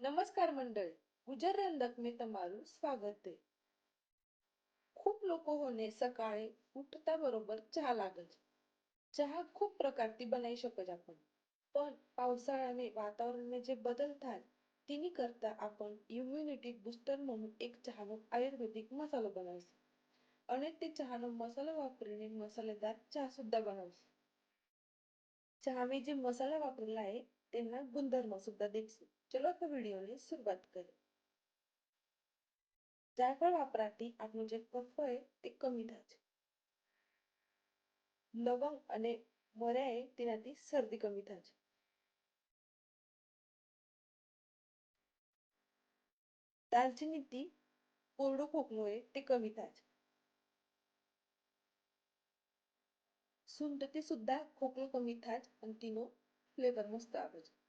नमस्कार मंडळी गुजर रंधक मी तुम्हाला स्वागत आहे. खूप लोक होणे सकाळी उठता बरोबर चहा लागत. चहा खूप प्रकारची बनाई शकत आपण. पण पावसाळ्याने वातावरणाने जे बदलतात तिने करता आपण इम्युनिटी बूस्टर म्हणून एक चहा आयुर्वेदिक मसालो बनवतो ते चहा ચહાનો मसाला वापरून मसालेदार चहा सुद्धा बनवस चहा मी जे मसाला वापरला आहे त्यांना गुणधर्म सुद्धा देतो ચલો તો વિડીયોની શરૂઆત કરીએ જાયફળ વાપરાતી આપણું જે કફ હોય તે કમી થાય છે લવંગ અને મોરાએ તેનાથી શરદી કમી થાય છે દાલચીનીથી કોરડું ખોખલું હોય તે કમી થાય છે સુંઠથી સુદ્धा ખોખલું કમી થાય અને તેનો ફ્લેવર મસ્ત આવે છે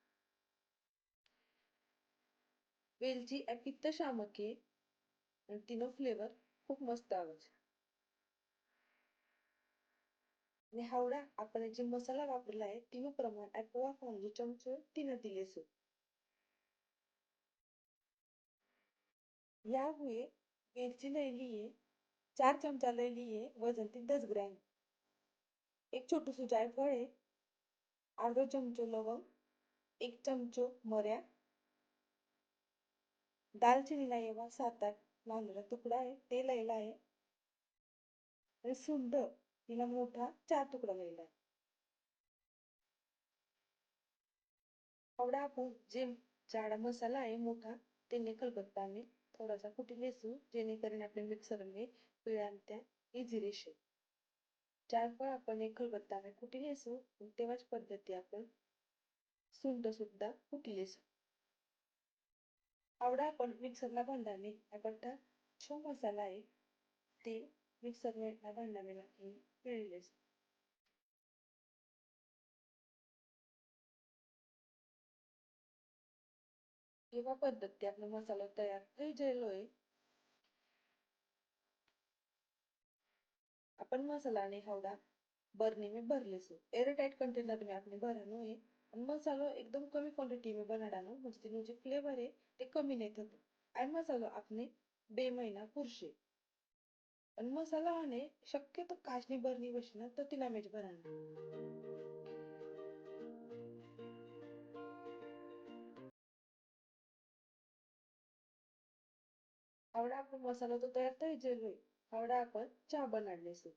वेलची पित्तशामके आणि तिनो फ्लेवर खूप मस्त आवडते आणि हावडा आपण जे मसाला वापरला आहे तिनो प्रमाण अॅक्वा फांगी चमचे तिनं दिले सो या हुए वेलची लैली आहे चार चमचा लैली आहे वजन ती दस ग्रॅम. एक छोटूसू जायफळ आहे अर्धा चमचो लवंग एक चमचो मऱ्या दालचिनीला एव्हा सात आठ लहानला तुकडा आहे ते लिहिला आहे. आणि सुंद तिला मोठा चार तुकडा लिहिला आहे. आवडा आपण जे जाडा मसाला आहे मोठा त्याने कलकत्ता आम्ही थोडासा कुठे नेसू जेणेकरून आपल्या मिक्सरने पिळ्या इझी रेशे चार फळ आपण एक खलबत्ता कुठे नेसू तेव्हाच पद्धती आपण सुंद सुद्धा कुठे नेसू. आवडा आपण मिक्सरला भांडाने आपण जो मसाला आहे ते मिक्सरला भांडावेला मिळेलच किंवा पद्धती आपला मसाला तयार केलेलो आहे आपण मसाला आणि हावडा ने मी भरलेसो एअरटाईट कंटेनर मी आपण भरणू आहे. અને મસાલો એકદમ કમી ક્વોન્ટિટી में બનાવવાનો म्हणजे તેનું જે ફ્લેવર છે તે કમી નહીં થતું આ મસાલો આપણે બે મહિના પૂરશે અને મસાલાને શક્ય તો કાચની બરની વસ્તુના તો તેના મેં જ ભરાવાનું આવડા આપણો મસાલો તો તૈયાર થઈ ગયેલો હોય આવડા आपण ચા બનાવી લેશું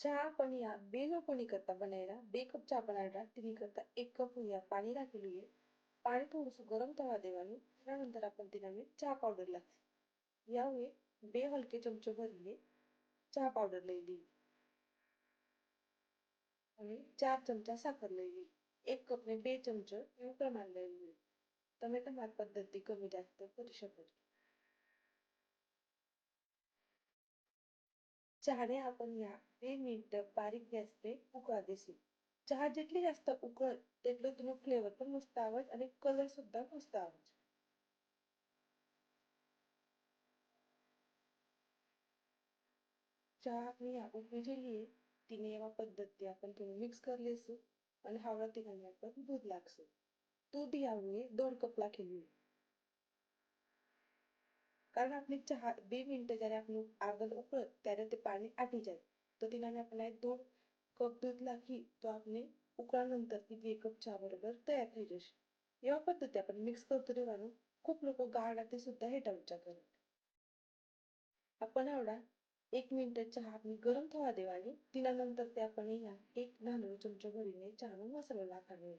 ચા आपण या બે લોકોની કરતા બનાવેલા બે કપ ચા બનાવેલા તેની કરતા એક કપ या પાણી રાખેલું છે પાણી થોડુંસું ગરમ થવા દેવાનું त्यानंतर आपण તેનામાં ચા પાવડર લાગશે यामुळे બે હલકે ચમચો ભરીને ચા પાવડર લઈ લીધી અને ચાર ચમચા સાકર લઈ લીધી એક કપને બે ચમચો એવું પ્રમાણ લઈ લીધું તમે તમારી પદ્ધતિ કમી જાસ્ત કરી શકો છો चहाने आपण या वीस मिनिटं बारीक गॅसने उकळा देशील चहा जेटली जास्त उकळ तेटलो तुला फ्लेवर पण मस्त आवड आणि कलर सुद्धा मस्त आवड चहा मी आपण भिजेली आहे तिने એવા પદ્ધતિ आपण થોડું મિક્સ કરી લેશું અને હાવડા તીખાની આપણે દૂધ લાગશે દૂધ આવડે દોઢ કપ લાખેલું कारण કારણ આપણે ચા બે મિનિટે જ્યારે આપણું આગળ ઉકળે ત્યારે તે પાણી આટી જાય તો તેના આપણે દોઢ કપ દૂધ નાખી તો આપણે ઉકળાનंतरથી બે કપ ચા बरोबर तयार થઈ જશે या पद्धती आपण मिक्स करतो रेवानं खूप लोक गाळला ते सुद्धा हेटावच्या करत आपण एवढा एक मिनिट चहा आपण गरम थवा देवाने तिनानंतर ते आपण ह्या एक नानळ चमचा भरीने चहानं मसाला टाकावे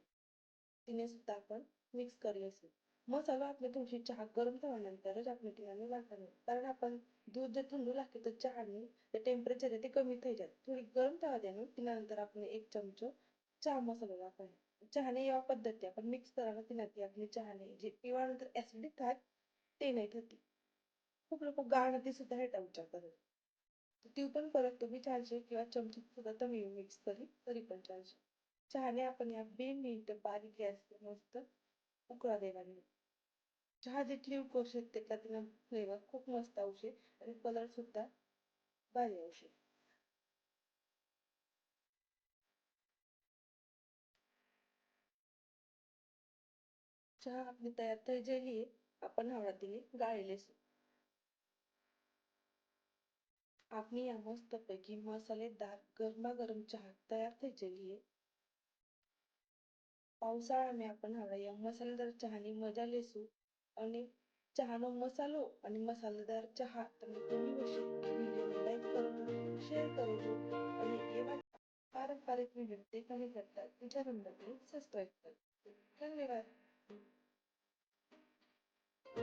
तिने सुद्धा आपण मिक्स करायचे मसाला आपल्या तुमची चहा गरम झाल्यानंतरच आपण ठिकाणी वाटायला कारण आपण दूध जर थंडू लागते तर चहाने ते टेम्परेचर आहे ते कमी थोडी गरम तवा द्यावी त्यानंतर आपण एक चमचो चहा मसाला टाकायला चहाने या पद्धती आपण मिक्स करायला तिनाती आपली चहाने जे पिवानंतर ऍसिडिक थात ते नाही थती खूप लोक गाळणाती सुद्धा ह्याचा विचार करत ती पण परत तुम्ही चारशे किंवा चमचे सुद्धा तुम्ही मिक्स करी तरी पण चारशे. चहाने आपण या बे मिनिट बारीक गॅस मस्त उकळा चहा जितली औषध त्यातला तिला फ्लेवर खूप मस्त औषध आणि कलर सुद्धा भारी औषध चहा आपली तयार तर झाली आहे. आपण हवळा दिली गाळलेले आपली या मस्तपैकी मसालेदार गरमागरम चहा तयार तर झाली आहे. पावसाळा मी आपण हवाया मसालेदार चहाने मजा लेसू आणि चहानो मसालो आणि मसालेदार चहा. तुम्ही दोन्ही तुम्ही व्हिडिओ लाईक करून शेअर करू आणि एवा पारंपरिक व्हिडिओ ते कमी करतात तिच्या नंतर सबस्क्राईब करा. धन्यवाद.